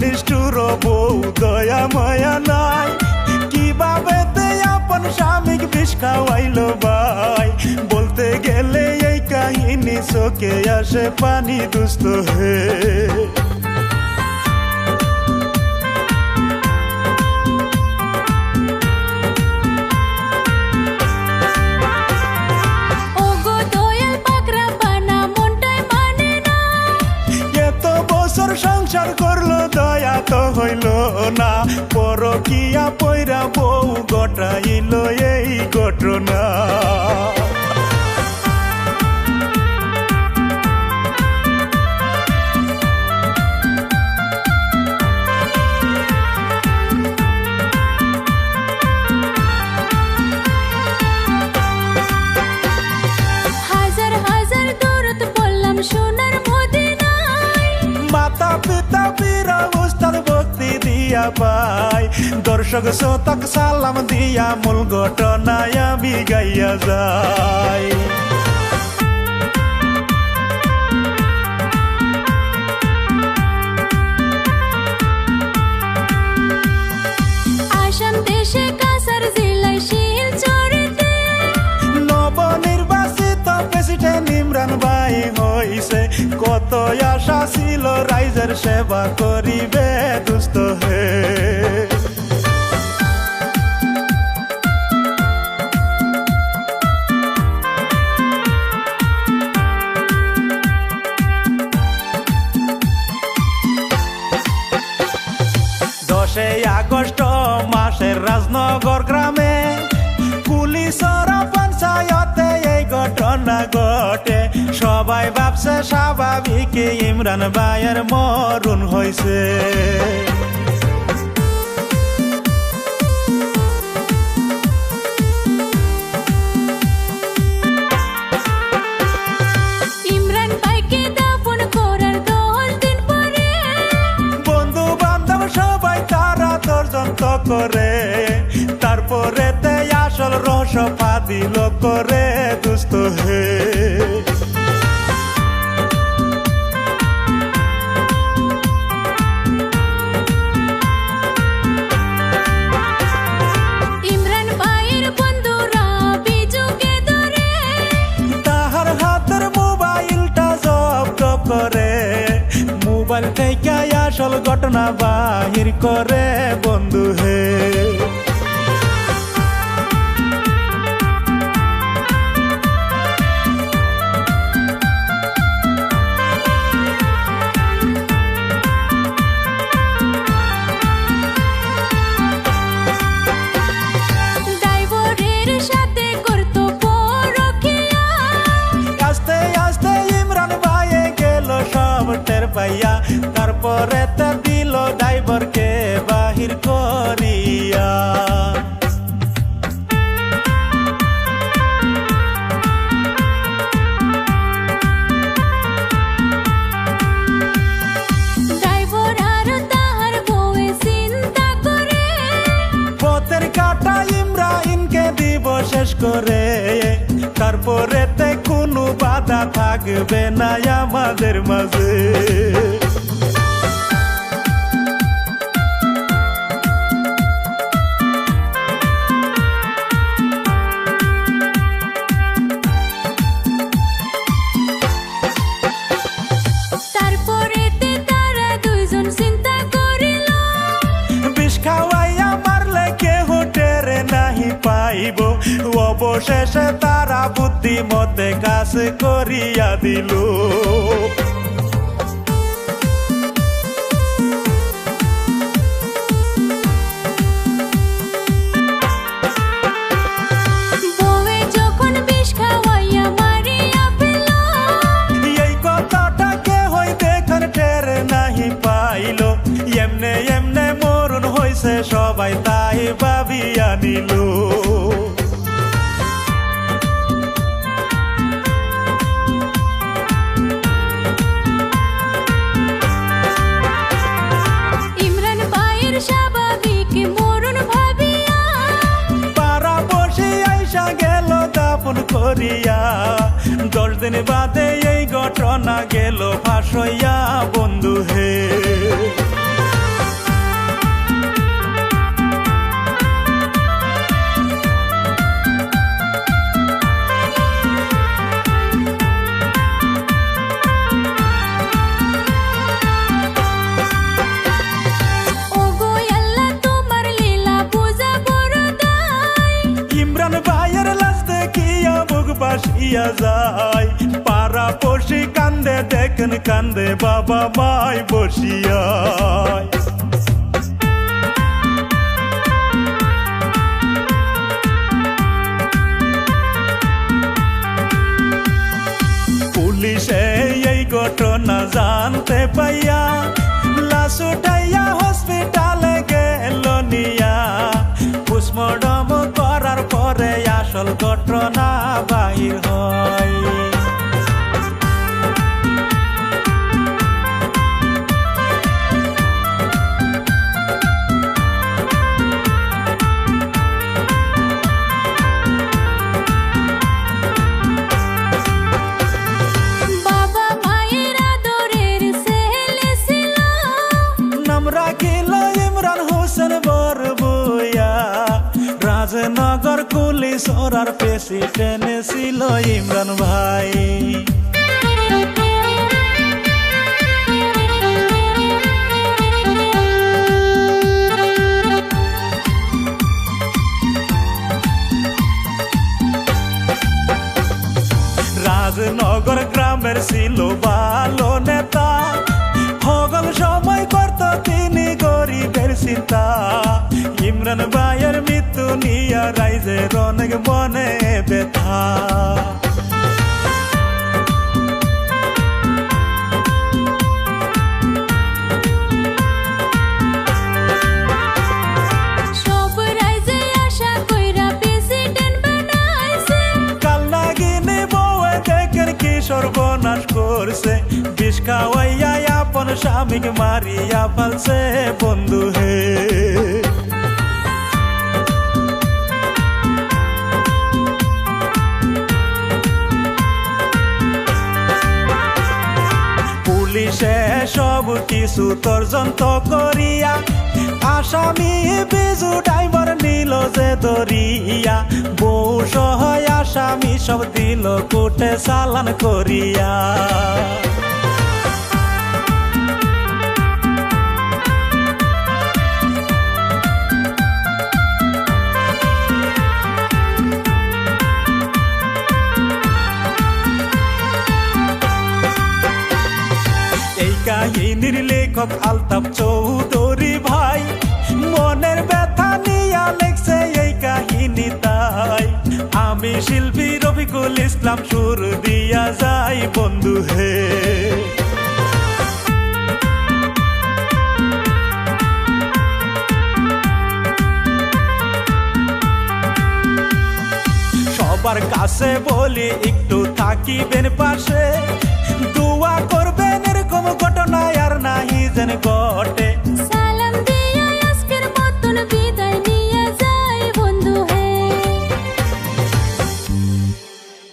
নিষ্ঠুর বউ দয়া মায়া নাই কীভাবে আপন স্বামীক বিষ খাওয়াইল ভাই বলতে গেলে এই কাহিনী চোখে আসে পানি দুস্ত হে সংসার কর হইল না। পরকিয়া পৈরা বউ গটাইল এই ঘটনা। পাই। দর্শক শতক সালাম দিয়া মূল ঘটনায় আমি গাইয়া যাই। আসাম দেশে কাসার জেলায় শিলচরেতে নবনির্বাচিত প্রেসিডেন্ট ইমরান ভাই হইছে। কত আশা ছিল রাইজের সেবা করিবে দুস্থ হে পুলিশর পঞ্চায়েতে এই ঘটনা ঘটে। সবাই ভাবছে স্বাভাবিক ইমরান ভাইয়ের মরুন হয়েছে জব্দ করে মোবাইল থেকে আসল ঘটনা বাহির করে বন্ধু হে। তারপরে তে দিল ড্রাইভারকে বাহির করিয়া। করে। পথের কাটা ইমরাইনকে দিব শেষ করে। তারপরে তে কোনো বাধা থাকবে না আমাদের মাঝে। অবশেষে তারা বুদ্ধিমতে কাজ করিয়া দিল। এমনে এমনে মরুন হইছে সবাই তাই ভাবিয়া নিল। করিয়া। দশ দিন বাদে এই ঘটনা গেল ফাঁসইয়া ভাসিয়া যায়। পাড়া পড়শি কান্দে, দেখেন কান্দে, বাবা মাই বসিয়া। পুলিশে এই ঘটনা জানতে পাইয়া লাশ ঘটনা বাহির হয়। পুলিশ ওরার প্রেসিডেন্ট ছিল ইমরান ভাই। রাজনগর গ্রামের ছিল ভালো নেতা। হগল সময় করত তিনি গরিবের চিন্তা ইমরান ভাইয়ের মৃত্যু নিয়া রাইজের অনেক মনে ব্যথা। সব রাইজে আশা কইরা প্রেসিডেন্ট বানাইছে। কাল নাগিনে বউয়ে দেখেন কি সর্বনাশ করছে। বিষ খাওয়াইয়া আপন স্বামীকে মারিয়া ফেলছে বন্ধু হে। সব কিছু তর্জন্ত করিয়া, আসামি বিজু ড্রাইভার নিল যে দরিয়া। বউ সহায় আসামি সব দিল, কোটে চালান করিয়া। কাহিনীর লেখক আলতাফ চৌধুরী ভাই। মনের ব্যথা নিয়া লেখছে এই কাহিনী তাই। আমি শিল্পী রফিকুল ইসলাম সুর দিয়া যাই, বন্ধু হে। সবার কাছে বলি, একটু থাকিবেন পাশে। দোয়া করবেন এরকম ঘটনা আর নাহি যেন ঘটে